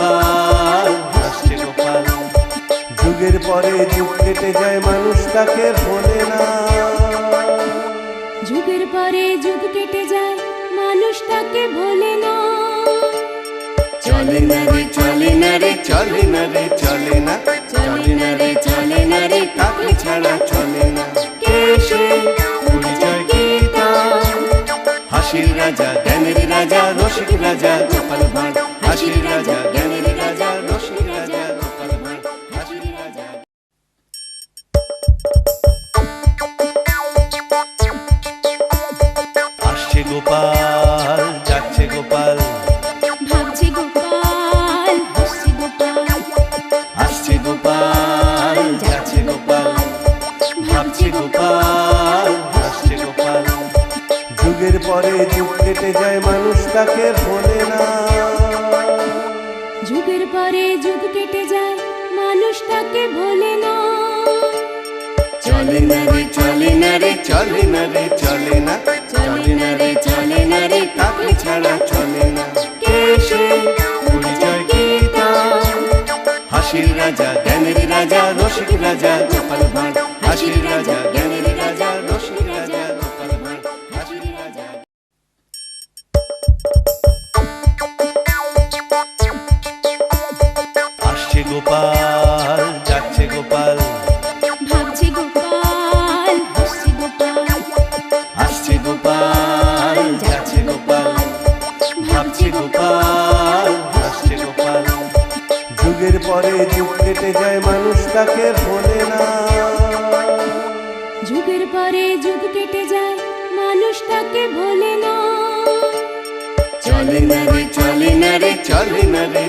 গোপাল হাসছে গোপাল যুগের পরে যুগ কেটে যায় মানুষ তাকে ভোলে না। যুগের পরে যুগ কেটে যায় মানুষ তাকে ভোলে না। চলে না রে চলে না রে চলে না রে চলে না। চলে না রে চলে না রে তাকে ছাড়া চলে না। কেশে পরিচয় গীতা। হাসির রাজা জ্ঞানে রাজা রসিক রাজা গোপাল ভাঁড়। হাসির রাজা জ্ঞানের রাজা রসিক রাজা গোপাল ভাঁড়। হাসির রাজা। আসছে গোপাল যাচ্ছে গোপাল। ভাবছি গোপাল হাসছি গোপাল। আসছে গোপাল যাচ্ছে গোপাল। ভাবছে গোপাল। যুগের পরে যুগ কেটে যায় মানুষ তাকে ভোলে না। যুগের পরে যুগ কেটে যায় মানুষ তাকে ভোলে না। চলে না রে চলে না রে চলে না রে চলে না। চলে না রে চলে না রে কাকে ছাড়া চলে না। কে সে? পরিচয় হাসির রাজা জ্ঞানের রাজা রসিক রাজা গোপাল। ভাবছি গোপাল হাসছি গোপাল। আসছে গোপাল যাচ্ছে গোপাল। ভাবছে গোপাল হাসছে গোপাল। যুগের পরে যুগ কেটে যায় মানুষ তাকে ভোলে না। যুগের পরে যুগ কেটে যায় মানুষ তাকে ভোলে না। চলে না রে চলে না রে চলে না রে